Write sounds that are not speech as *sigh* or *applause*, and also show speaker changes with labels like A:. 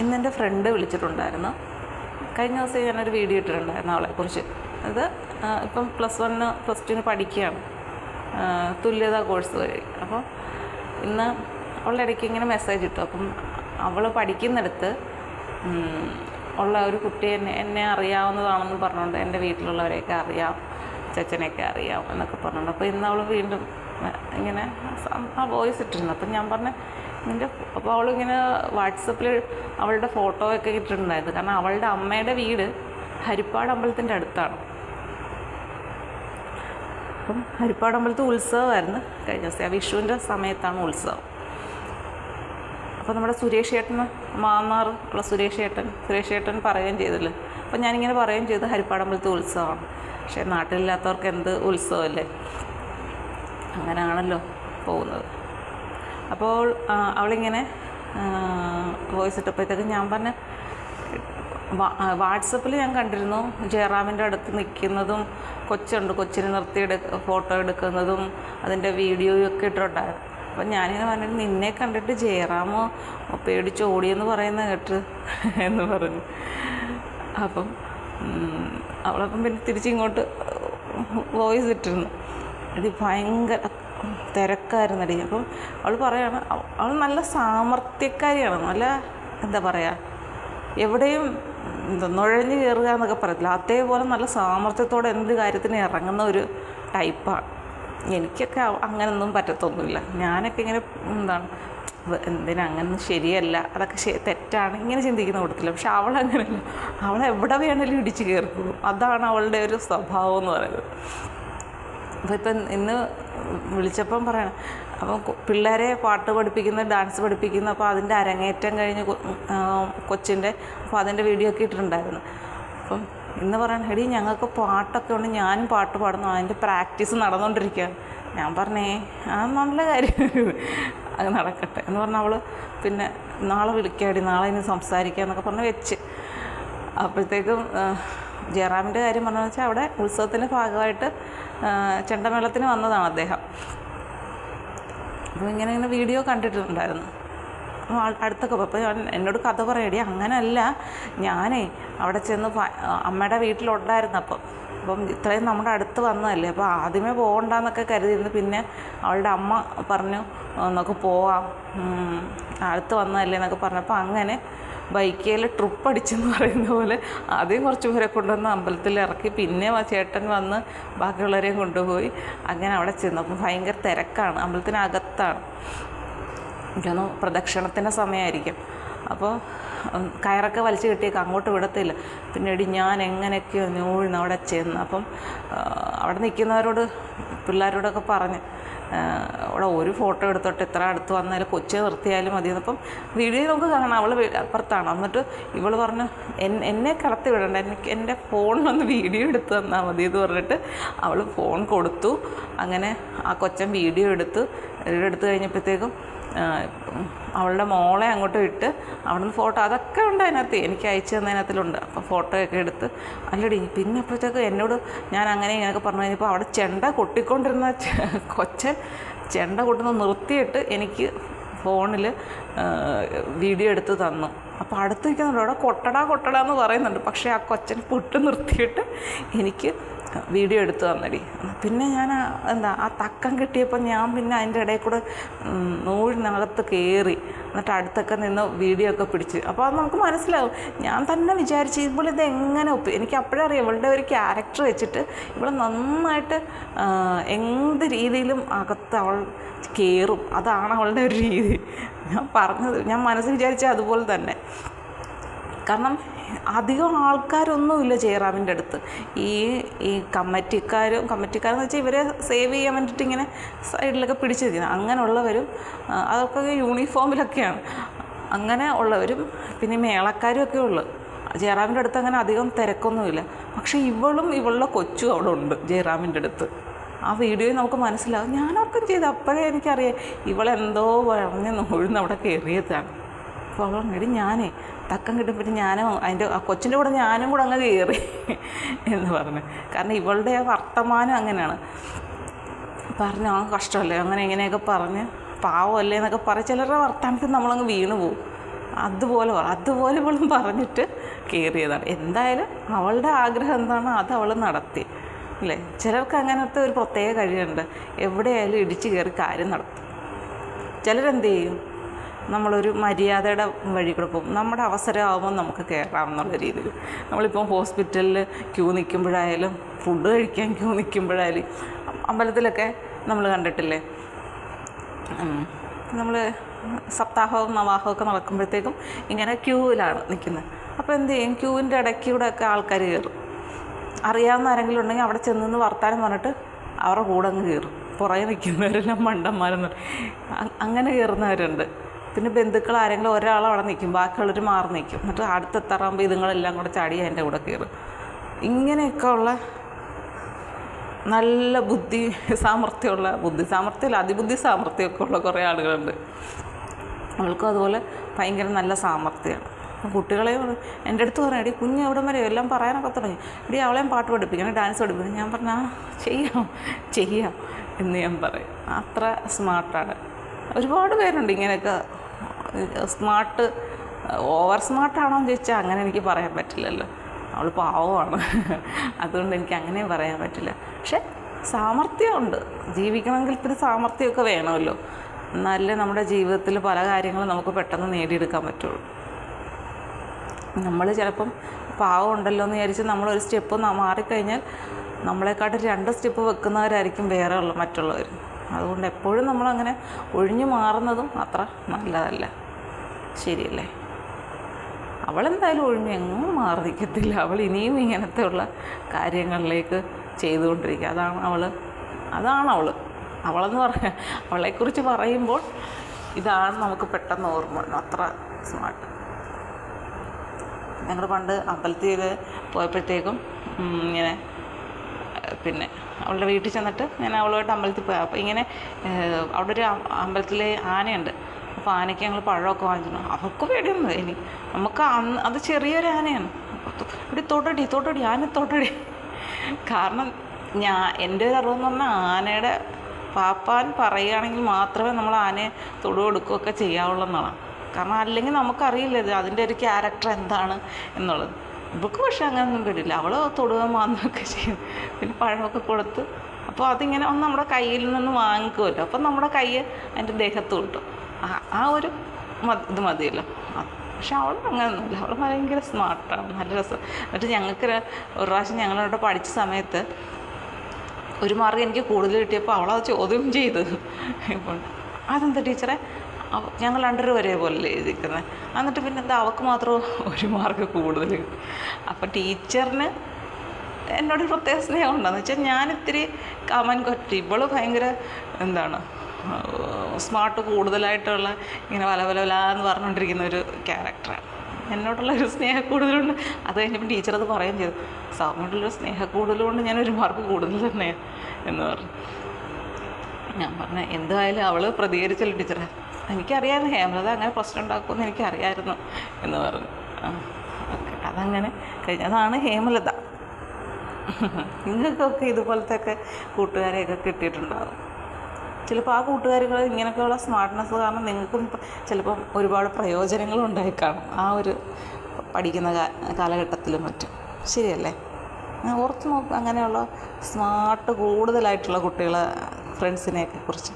A: ഇന്നെന്റെ ഫ്രണ്ട് വിളിച്ചിട്ടുണ്ടായിരുന്നു. കഴിഞ്ഞ ദിവസം ഞാനൊരു വീഡിയോ ഇട്ടിട്ടുണ്ടായിരുന്നു അവളെക്കുറിച്ച്. അത് ഇപ്പം പ്ലസ് വണ്ണ് പ്ലസ് ടുവിന് പഠിക്കുകയാണ്. തുല്യതാ കോഴ്സ് വഴി. അപ്പോൾ ഇന്ന് അവളുടെ ഇടയ്ക്ക് ഇങ്ങനെ മെസ്സേജ് ഇട്ടു. അപ്പം അവൾ പഠിക്കുന്നിടത്ത് ഉള്ള ഒരു കുട്ടി എന്നെ എന്നെ അറിയാവുന്നതാണെന്ന് പറഞ്ഞുകൊണ്ട് എന്റെ വീട്ടിലുള്ളവരെയൊക്കെ അറിയാം ചച്ചനെയൊക്കെ അറിയാം എന്നൊക്കെ പറഞ്ഞുകൊണ്ട്. അപ്പോൾ ഇന്ന് അവൾ വീണ്ടും ഇങ്ങനെ ആ വോയിസ് ഇട്ടിരുന്നു. അപ്പം ഞാൻ പറഞ്ഞു നിന്റെ അപ്പോൾ അവളിങ്ങനെ വാട്സപ്പിൽ അവളുടെ ഫോട്ടോ ഒക്കെ ഇട്ടിട്ടുണ്ടായിരുന്നു. കാരണം അവളുടെ അമ്മയുടെ വീട് ഹരിപ്പാട് അമ്പലത്തിന്റെ അടുത്താണ്. അപ്പം ഹരിപ്പാട് അമ്പലത്തിൽ ഉത്സവമായിരുന്നു. കഴിഞ്ഞ ദിവസം ആ വിഷുവിന്റെ സമയത്താണ് ഉത്സവം. അപ്പോൾ നമ്മുടെ സുരേഷ് ഏട്ടൻ മാന്നാർ ഉള്ള സുരേഷ് ഏട്ടൻ സുരേഷ് ഏട്ടൻ പറയുകയും ചെയ്തല്ലോ? അപ്പോൾ ഞാനിങ്ങനെ പറയുകയും ചെയ്തു ഹരിപ്പാട് അമ്പലത്തിൽ ഉത്സവമാണ്. പക്ഷേ നാട്ടിലില്ലാത്തവർക്ക് എന്ത് ഉത്സവമല്ലേ? അങ്ങനെയാണല്ലോ പോകുന്നത്. അപ്പോൾ അവളിങ്ങനെ വോയിസ് ഇട്ടപ്പോഴത്തേക്ക് ഞാൻ പറഞ്ഞ വാട്സപ്പിൽ ഞാൻ കണ്ടിരുന്നു ജയറാമിന്റെ അടുത്ത് നിൽക്കുന്നതും കൊച്ചുണ്ട് കൊച്ചിനെ നിർത്തി ഫോട്ടോ എടുക്കുന്നതും അതിന്റെ വീഡിയോയും ഒക്കെ ഇട്ടിട്ടുണ്ടായിരുന്നു. അപ്പം ഞാനിങ്ങനെ പറഞ്ഞിട്ട് നിന്നെ കണ്ടിട്ട് ജയറാമോ പേടിച്ച് ഓടിയെന്ന് പറയുന്ന കേട്ട് എന്ന് പറഞ്ഞു. അപ്പം അവളപ്പം പിന്നെ തിരിച്ചിങ്ങോട്ട് വോയിസ് ഇട്ടിരുന്നു. ഇത് ഭയങ്കര തിരക്കായിരുന്നടി. അപ്പം അവൾ പറയാണ് അവൾ നല്ല സാമർത്ഥ്യക്കാരിയാണ് നല്ല എന്താ പറയുക എവിടെയും എന്താ നുഴഞ്ഞു കയറുക എന്നൊക്കെ പറയത്തില്ല. അതേപോലെ നല്ല സാമർത്ഥ്യത്തോടെ എന്ത് കാര്യത്തിന് ഇറങ്ങുന്ന ഒരു ടൈപ്പാണ്. എനിക്കൊക്കെ അങ്ങനെയൊന്നും പറ്റത്തൊന്നുമില്ല. ഞാനൊക്കെ ഇങ്ങനെ എന്താണ് എന്തിനാ അങ്ങനൊന്നും ശരിയല്ല അതൊക്കെ തെറ്റാണ് ഇങ്ങനെ ചിന്തിക്കുന്ന കൂട്ടത്തില്ല പക്ഷെ അവളങ്ങനെയല്ല അവൾ എവിടെ വേണമെങ്കിലും ഇടിച്ച് കയറിപ്പോകും അതാണ് അവളുടെ ഒരു സ്വഭാവം എന്ന് പറയുന്നത്. അപ്പോൾ ഇപ്പം ഇന്ന് വിളിച്ചപ്പം പറയണം അപ്പം പിള്ളേരെ പാട്ട് പഠിപ്പിക്കുന്ന ഡാൻസ് പഠിപ്പിക്കുന്ന അപ്പോൾ അതിന്റെ അരങ്ങേറ്റം കഴിഞ്ഞ് കൊച്ചിന്റെ അപ്പോൾ അതിന്റെ വീഡിയോ ഒക്കെ ഇട്ടിട്ടുണ്ടായിരുന്നു. അപ്പം ഇന്ന് പറയണം എടി ഞങ്ങൾക്ക് പാട്ടൊക്കെ ഉണ്ട് ഞാനും പാട്ട് പാടുന്നു അതിന്റെ പ്രാക്ടീസ് നടന്നുകൊണ്ടിരിക്കുകയാണ് ഞാൻ പറഞ്ഞേ ആ നല്ല കാര്യം. അത് നടക്കട്ടെ എന്ന് പറഞ്ഞാൽ അവൾ പിന്നെ നാളെ വിളിക്കാടി നാളെ ഇനി സംസാരിക്കാം എന്നൊക്കെ പറഞ്ഞ് വെച്ച്. അപ്പോഴത്തേക്കും ജയറാമിന്റെ കാര്യം പറഞ്ഞു വെച്ചാൽ അവിടെ ഉത്സവത്തിന്റെ ഭാഗമായിട്ട് ചെണ്ടമേളത്തിന് വന്നതാണ് അദ്ദേഹം. അപ്പോൾ ഇങ്ങനെ ഇങ്ങനെ വീഡിയോ കണ്ടിട്ടുണ്ടായിരുന്നു. അടുത്തൊക്കെ അപ്പോൾ എന്നോട് കഥ പറയടി അങ്ങനല്ല. ഞാനേ അവിടെ ചെന്ന് അമ്മയുടെ വീട്ടിലുണ്ടായിരുന്നു അപ്പം അപ്പം ഇത്രയും നമ്മുടെ അടുത്ത് വന്നതല്ലേ. അപ്പോൾ ആദ്യമേ പോകണ്ടെന്നൊക്കെ കരുതിയിരുന്നു. പിന്നെ അവളുടെ അമ്മ പറഞ്ഞു നമുക്ക് പോവാം. അടുത്ത് വന്നതല്ലേ എന്നൊക്കെ പറഞ്ഞപ്പോൾ അങ്ങനെ ബൈക്കേൽ ട്രിപ്പ് അടിച്ചെന്ന് പറയുന്ന പോലെ ആദ്യം കുറച്ച് പേരെ കൊണ്ടുവന്ന് അമ്പലത്തിൽ ഇറക്കി പിന്നെ ചേട്ടൻ വന്ന് ബാക്കിയുള്ളവരെയും കൊണ്ടുപോയി. അങ്ങനെ അവിടെ ചെന്നു. അപ്പം ഭയങ്കര തിരക്കാണ്. അമ്പലത്തിനകത്താണ്. എനിക്കൊന്ന് പ്രദക്ഷിണത്തിന്റെ സമയമായിരിക്കും. അപ്പോൾ കയറൊക്കെ വലിച്ചു കിട്ടിയേക്ക് അങ്ങോട്ട് വിടത്തില്ല പിന്നീട് ഞാൻ എങ്ങനെയൊക്കെയോ നൂഴ്ന്ന് അവിടെ ചെന്ന് അപ്പം അവിടെ നിൽക്കുന്നവരോട് പിള്ളേരോടൊക്കെ പറഞ്ഞ് അവിടെ ഒരു ഫോട്ടോ എടുത്തോട്ട് ഇത്ര അടുത്ത് വന്നാലും കൊച്ചു നിർത്തിയാലും മതി അപ്പം വീഡിയോ നമുക്ക് കാണാം അവൾ അപ്പുറത്താണ്. എന്നിട്ട് ഇവൾ പറഞ്ഞു "എൻ- എന്നെ കടത്തി വിടണ്ട എനിക്ക് എന്റെ ഫോണിലൊന്ന് വീഡിയോ എടുത്ത് തന്നാൽ മതി എന്ന് പറഞ്ഞിട്ട് അവൾ ഫോൺ കൊടുത്തു. അങ്ങനെ ആ കൊച്ചൻ വീഡിയോ എടുത്തു എടുത്തു കഴിഞ്ഞപ്പോഴത്തേക്കും ആ, ഉം, അവളുടെ മോളെ അങ്ങോട്ട് ഇട്ട് അവിടെ നിന്ന് ഫോട്ടോ അതൊക്കെ ഉണ്ട് അതിനകത്ത്. എനിക്ക് അയച്ചു തന്നതിനകത്തിലുണ്ട്. അപ്പോൾ ഫോട്ടോ ഒക്കെ എടുത്ത് അല്ലടി പിന്നെ അപ്പോഴത്തേക്ക് എന്നോട് ഞാൻ അങ്ങനെ ഇങ്ങനെയൊക്കെ പറഞ്ഞു. കഴിഞ്ഞപ്പോൾ അവിടെ ചെണ്ട കൊട്ടിക്കൊണ്ടിരുന്ന കൊച്ച കൊച്ചൻ ചെണ്ട കൊട്ടുന്ന നിർത്തിയിട്ട് എനിക്ക് ഫോണിൽ വീഡിയോ എടുത്ത് തന്നു. അപ്പോൾ അടുത്ത് നിൽക്കുന്നുണ്ട്. അവിടെ കൊട്ടടാ കൊട്ടടാ എന്ന് പറയുന്നുണ്ട്. പക്ഷേ ആ കൊച്ചൻ പൊട്ട് നിർത്തിയിട്ട് എനിക്ക് വീഡിയോ എടുത്തു തന്നടി. പിന്നെ ഞാൻ എന്താ ആ തക്കം കിട്ടിയപ്പോൾ ഞാൻ പിന്നെ അതിന്റെ ഇടയിൽ കൂടെ നൂഴിനകത്ത് കയറി എന്നിട്ട് അടുത്തൊക്കെ നിന്ന് വീഡിയോ ഒക്കെ പിടിച്ച്. അപ്പോൾ അത് നമുക്ക് മനസ്സിലാവും. ഞാൻ തന്നെ വിചാരിച്ച് ഇവളിത് എങ്ങനെ ഒപ്പി എനിക്ക് അപ്പോഴേ അറിയാം ഇവളുടെ ഒരു ക്യാരക്ടർ വെച്ചിട്ട് ഇവൾ നന്നായിട്ട് എന്ത് രീതിയിലും അകത്ത് അവൾ കയറും അതാണ് അവളുടെ ഒരു രീതി. ഞാൻ പറഞ്ഞത് ഞാൻ മനസ്സിൽ വിചാരിച്ച അതുപോലെ തന്നെ. കാരണം അധികം ആൾക്കാരൊന്നുമില്ല ജയറാമിന്റെ അടുത്ത്. ഈ ഈ കമ്മിറ്റിക്കാരും കമ്മിറ്റിക്കാരെന്ന് വെച്ചാൽ ഇവരെ സേവ് ചെയ്യാൻ വേണ്ടിയിട്ട് ഇങ്ങനെ സൈഡിലൊക്കെ പിടിച്ചു നിൽക്കുന്നത് അങ്ങനെയുള്ളവരും അതൊക്കെ യൂണിഫോമിലൊക്കെയാണ്. അങ്ങനെ ഉള്ളവരും പിന്നെ മേളക്കാരും ഒക്കെ ഉള്ളു. ജയറാമിന്റെ അടുത്ത് അങ്ങനെ അധികം തിരക്കൊന്നുമില്ല. പക്ഷേ ഇവളും ഇവളുടെ കൊച്ചും അവിടെ ഉണ്ട് ജയറാമിന്റെ അടുത്ത്. ആ വീഡിയോയിൽ നമുക്ക് മനസ്സിലാവും. ഞാനൊക്കെ ചെയ്ത് അപ്പോഴേ എനിക്കറിയാം ഇവളെന്തോ പറഞ്ഞ് നൂഴ്ന്ന് അവിടെ കയറിയതാണ്. അപ്പോൾ കിട്ടി ഞാനേ തക്കം കിട്ടുമ്പോൾ ഞാനും അതിന്റെ കൊച്ചിന്റെ കൂടെ ഞാനും കൂടെ അങ്ങ് കയറി എന്ന് പറഞ്ഞു. കാരണം ഇവളുടെ വർത്തമാനം അങ്ങനെയാണ്. പറഞ്ഞു ആ കഷ്ടമല്ലേ? അങ്ങനെ ഇങ്ങനെയൊക്കെ പറഞ്ഞ് പാവമല്ലേ എന്നൊക്കെ പറയും. ചിലരുടെ വർത്തമാനത്തിൽ നമ്മളങ്ങ് വീണു പോകും അതുപോലെ അതുപോലെ ഇവളും പറഞ്ഞിട്ട് കയറിയതാണ്. എന്തായാലും അവളുടെ ആഗ്രഹം എന്താണോ? അത് അവൾ നടത്തി. അല്ലേ? ചിലർക്ക് അങ്ങനത്തെ ഒരു പ്രത്യേക കഴിവുണ്ട്. എവിടെയായാലും ഇടിച്ചു കയറി കാര്യം നടത്തും. ചിലരെന്ത് ചെയ്യും? നമ്മളൊരു മര്യാദയുടെ വഴി കൂടെ പോകും. നമ്മുടെ അവസരമാകുമ്പോൾ നമുക്ക് കയറാം എന്നുള്ള രീതിയിൽ. നമ്മളിപ്പോൾ ഹോസ്പിറ്റലിൽ ക്യൂ നിൽക്കുമ്പോഴായാലും ഫുഡ് കഴിക്കാൻ ക്യൂ നിൽക്കുമ്പോഴായാലും അമ്പലത്തിലൊക്കെ നമ്മൾ കണ്ടിട്ടില്ലേ? നമ്മൾ സപ്താഹവും നവാഹവും ഒക്കെ നടക്കുമ്പോഴത്തേക്കും ഇങ്ങനെ ക്യൂവിലാണ് നിൽക്കുന്നത്. അപ്പോൾ എന്ത് ചെയ്യും? ക്യൂവിന്റെ ഇടയ്ക്ക് കൂടെ ഒക്കെ ആൾക്കാർ കയറും. അറിയാവുന്ന ആരെങ്കിലും ഉണ്ടെങ്കിൽ അവിടെ ചെന്ന് വർത്താനം പറഞ്ഞിട്ട് അവരുടെ കൂടെ അങ്ങ് കയറും. പുറകെ നിൽക്കുന്നവരെല്ലാം മണ്ടന്മാരെന്ന് അങ്ങനെ കയറുന്നവരുണ്ട്. പിന്നെ ബന്ധുക്കൾ ആരെങ്കിലും ഒരാൾ അവിടെ നിൽക്കും ബാക്കിയുള്ളവർ മാറി നിൽക്കും. എന്നിട്ട് അടുത്തെത്താറാകുമ്പോൾ ഇതുങ്ങളെല്ലാം കൂടെ ചാടി അതിന്റെ കൂടെ കയറും. ഇങ്ങനെയൊക്കെ ഉള്ള നല്ല ബുദ്ധി സാമർഥ്യമുള്ള ബുദ്ധി സാമർഥ്യമല്ല അതിബുദ്ധി സാമർഥ്യമൊക്കെ ഉള്ള കുറേ ആളുകളുണ്ട്. അവൾക്കും അതുപോലെ ഭയങ്കര നല്ല സാമർഥ്യമാണ്. കുട്ടികളെ എന്റെ അടുത്ത് പറഞ്ഞു എടി കുഞ്ഞ് എവിടെ വരെ? എല്ലാം പറയാനൊക്കെ തുടങ്ങി. എടി അവളെയും പാട്ട് പഠിപ്പിക്കണം ഡാൻസ് പഠിപ്പിക്കണം ഞാൻ പറഞ്ഞാൽ ചെയ്യാം ചെയ്യാം എന്ന് ഞാൻ പറയും. അത്ര സ്മാർട്ടാണ് ഒരുപാട് പേരുണ്ട് ഇങ്ങനെയൊക്കെ സ്മാർട്ട് ഓവർ സ്മാർട്ടാണോ എന്ന് ചോദിച്ചാൽ അങ്ങനെ എനിക്ക് പറയാൻ പറ്റില്ലല്ലോ. അവൾ പാവമാണ്. *laughs* അതുകൊണ്ട് എനിക്ക് അങ്ങനെ പറയാൻ പറ്റില്ല. പക്ഷെ സാമർഥ്യമുണ്ട്. ജീവിക്കണമെങ്കിൽ ഇത്തിരി സാമർഥ്യമൊക്കെ വേണമല്ലോ. എന്നാലേ നമ്മുടെ ജീവിതത്തിൽ പല കാര്യങ്ങളും നമുക്ക് പെട്ടെന്ന് നേടിയെടുക്കാൻ പറ്റുള്ളൂ. നമ്മൾ ചിലപ്പം പാവം ഉണ്ടല്ലോ എന്ന് വിചാരിച്ച് നമ്മളൊരു സ്റ്റെപ്പ് മാറിക്കഴിഞ്ഞാൽ നമ്മളെക്കാട്ടും രണ്ട് സ്റ്റെപ്പ് വെക്കുന്നവരായിരിക്കും വേറെ ഉള്ള മറ്റുള്ളവർ അതുകൊണ്ട് എപ്പോഴും നമ്മളങ്ങനെ ഒഴിഞ്ഞു മാറുന്നതും അത്ര നല്ലതല്ല. ശരിയല്ലേ? അവളെന്തായാലും ഒഴിഞ്ഞ് എങ്ങും മാറി നിൽക്കത്തില്ല അവൾ ഇനിയും ഇങ്ങനത്തെ ഉള്ള കാര്യങ്ങളിലേക്ക് ചെയ്തുകൊണ്ടിരിക്കുക. അതാണ് അവൾ അതാണ് അവൾ അവളെന്ന് പറയാൻ അവളെക്കുറിച്ച് പറയുമ്പോൾ ഇതാണ് നമുക്ക് പെട്ടെന്ന് ഓർമ്മ. അത്ര സ്മാർട്ട്. ഞങ്ങൾ പണ്ട് അമ്പലത്തിൽ പോയപ്പോഴത്തേക്കും ഇങ്ങനെ പിന്നെ അവളുടെ വീട്ടിൽ ചെന്നിട്ട് ഞാൻ അവളുമായിട്ട് അമ്പലത്തിൽ പോയി. അപ്പോൾ ഇങ്ങനെ അവിടെ ഒരു അമ്പലത്തിൽ ആനയുണ്ട്. അപ്പോൾ ആനയ്ക്ക് ഞങ്ങൾ പഴമൊക്കെ വാങ്ങിച്ചു അവൾക്ക് പേടിയൊന്നും ഇനി നമുക്ക് അന്ന് അത് ചെറിയൊരു ആനയാണ്. ഇവിടെ തൊടടി തൊടടി ആന തൊടടി. കാരണം ഞാൻ എന്റെ ഒരു അറിവെന്ന് പറഞ്ഞാൽ ആനയുടെ പാപ്പാൻ പറയുകയാണെങ്കിൽ മാത്രമേ നമ്മൾ ആനയെ തൊടു കൊടുക്കുകയൊക്കെ ചെയ്യാവുള്ളൂ എന്നാണ്. കാരണം അല്ലെങ്കിൽ നമുക്കറിയില്ല ഇത് അതിന്റെ ഒരു ക്യാരക്ടർ എന്താണ് എന്നുള്ളത്. ഇവൾക്ക് പക്ഷെ അങ്ങനെയൊന്നും വരില്ല അവൾ തൊടുക മാന്നൊക്കെ ചെയ്യും. പിന്നെ പഴമൊക്കെ കൊടുത്ത്. അപ്പോൾ അതിങ്ങനെ ഒന്ന് നമ്മുടെ കയ്യിൽ നിന്ന് വാങ്ങിക്കുമല്ലോ. അപ്പം നമ്മുടെ കൈ അതിന്റെ ദേഹത്ത് കിട്ടും. ആ ആ ഒരു മതി ഇത് മതിയല്ലോ. പക്ഷെ അവൾ അങ്ങനെയൊന്നുമില്ല അവൾ ഭയങ്കര സ്മാർട്ടാണ് നല്ല രസം. എന്നിട്ട് ഞങ്ങൾക്ക് ഒരു പ്രാവശ്യം ഞങ്ങളവിടെ പഠിച്ച സമയത്ത് ഒരു മാർക്ക് എനിക്ക് കൂടുതൽ കിട്ടിയപ്പോൾ അവളത് ചോദ്യം ചെയ്ത് ഇപ്പോൾ അതെന്താ ടീച്ചറെ? ഞങ്ങൾ രണ്ടര വരെ പോലെ എഴുതിക്കുന്നത് എന്നിട്ട് പിന്നെ എന്താ അവൾക്ക് മാത്രം ഒരു മാർക്ക് കൂടുതൽ അപ്പം ടീച്ചറിന് എന്നോട് പ്രത്യേക സ്നേഹം ഉണ്ടെന്ന് വെച്ചാൽ ഞാൻ ഇത്തിരി കമൻ കൊറ്റി. ഇവൾ ഭയങ്കര എന്താണ് സ്മാർട്ട് കൂടുതലായിട്ടുള്ള ഇങ്ങനെ വല വല എന്ന് പറഞ്ഞുകൊണ്ടിരിക്കുന്ന ഒരു ക്യാരക്ടറാണ് എന്നോടുള്ള ഒരു സ്നേഹ കൂടുതലുണ്ട്. അത് കഴിഞ്ഞപ്പോൾ ടീച്ചർ അത് പറയുകയും ചെയ്തു. സാറിനോടുള്ളൊരു സ്നേഹ കൂടുതലുകൊണ്ട് ഞാൻ ഒരു മാർക്ക് കൂടുതൽ തന്നെ എന്ന് പറഞ്ഞു. ഞാൻ പറഞ്ഞ എന്തായാലും അവൾ പ്രതികരിച്ചല്ലോ ടീച്ചറെ. എനിക്കറിയാമായിരുന്നു ഹേമലത അങ്ങനെ പ്രശ്നം ഉണ്ടാക്കുമെന്ന് എനിക്കറിയായിരുന്നു എന്ന് പറഞ്ഞു. അതങ്ങനെ കഴിഞ്ഞതാണ് ഹേമലത. നിങ്ങൾക്കൊക്കെ ഇതുപോലത്തെ ഒക്കെ കൂട്ടുകാരെയൊക്കെ കിട്ടിയിട്ടുണ്ടാകും ചിലപ്പോൾ ആ കൂട്ടുകാരികൾ ഇങ്ങനെയൊക്കെയുള്ള സ്മാർട്ട്നെസ് കാരണം നിങ്ങൾക്കും ചിലപ്പം ഒരുപാട് പ്രയോജനങ്ങൾ ഉണ്ടായി കാണും ആ ഒരു പഠിക്കുന്ന കാലഘട്ടത്തിലും മറ്റും. ശരിയല്ലേ? ഓർത്ത് നോക്കും അങ്ങനെയുള്ള സ്മാർട്ട് കൂടുതലായിട്ടുള്ള കുട്ടികളെ ഫ്രണ്ട്സിനെയൊക്കെ കുറിച്ച്.